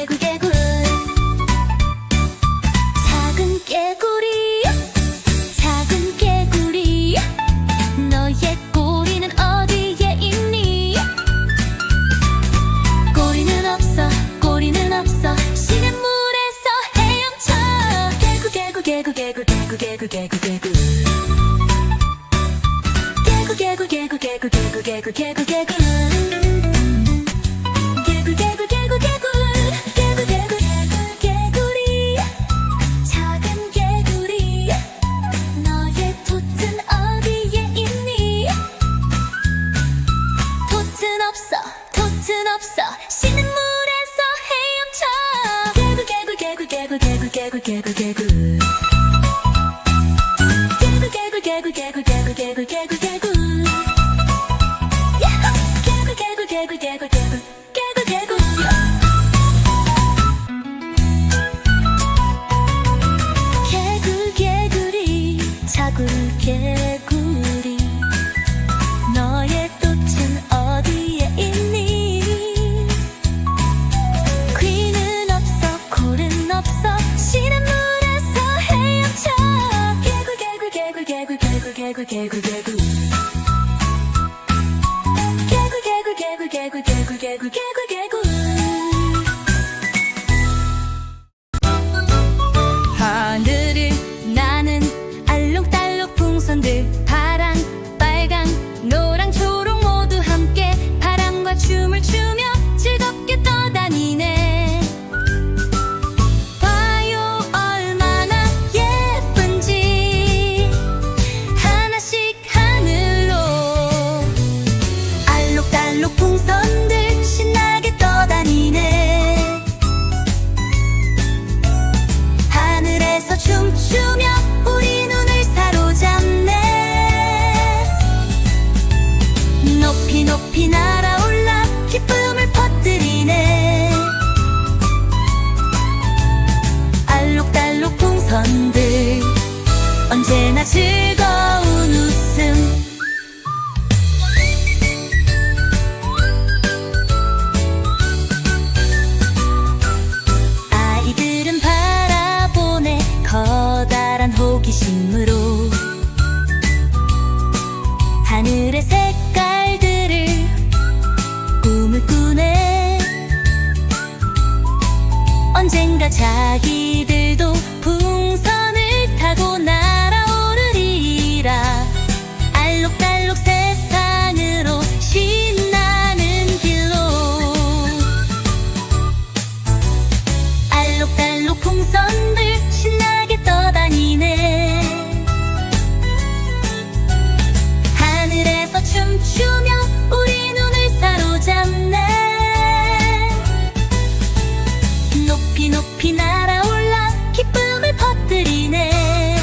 개구개굴 작은 개구리 작은 개구리 너의 꼬리는 어디에 있니 꼬리는 없어 꼬리는 없어 시냇 물에서 헤엄쳐 개구개구개구개구 개구개구개구개구 개구개구개구개구개구개구개구 순 없어. 쉬는 물에서 헤엄쳐. 개굴 개굴 개굴 개굴 개굴 개굴 개굴 get, get. 언제나 즐거운 웃음. 아이들은 바라보네. 커다란 호기심으로 풍선들 신나게 떠다니네. 하늘에서 춤추며 우리 눈을 사로잡네. 높이 높이 날아올라 기쁨을 퍼뜨리네.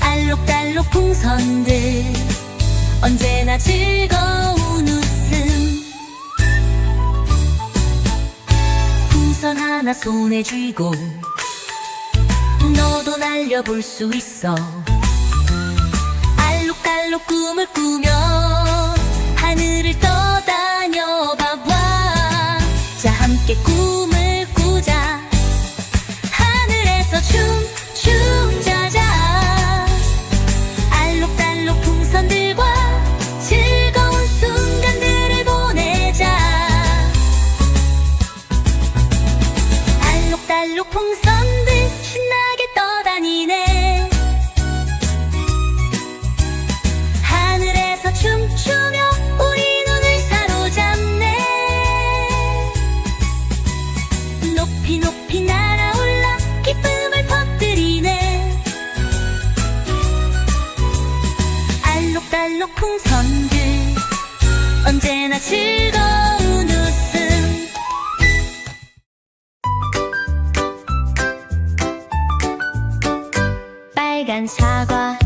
알록달록 풍선들 언제나 즐거워 하나 손에 쥐고 너도 날려볼 수 있어. 알록달록 꿈을 꾸며 달록풍선들 언제나 즐거운 웃음. 빨간 사과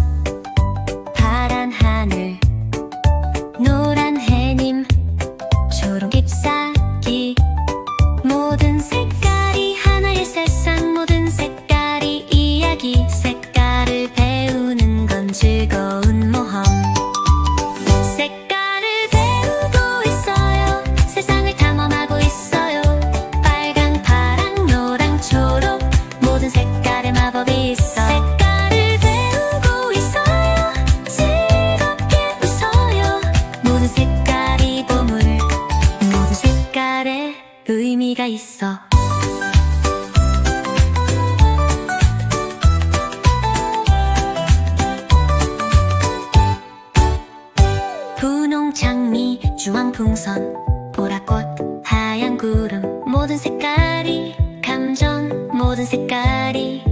주황풍선 보라꽃 하얀 구름 모든 색깔이 감정 모든 색깔이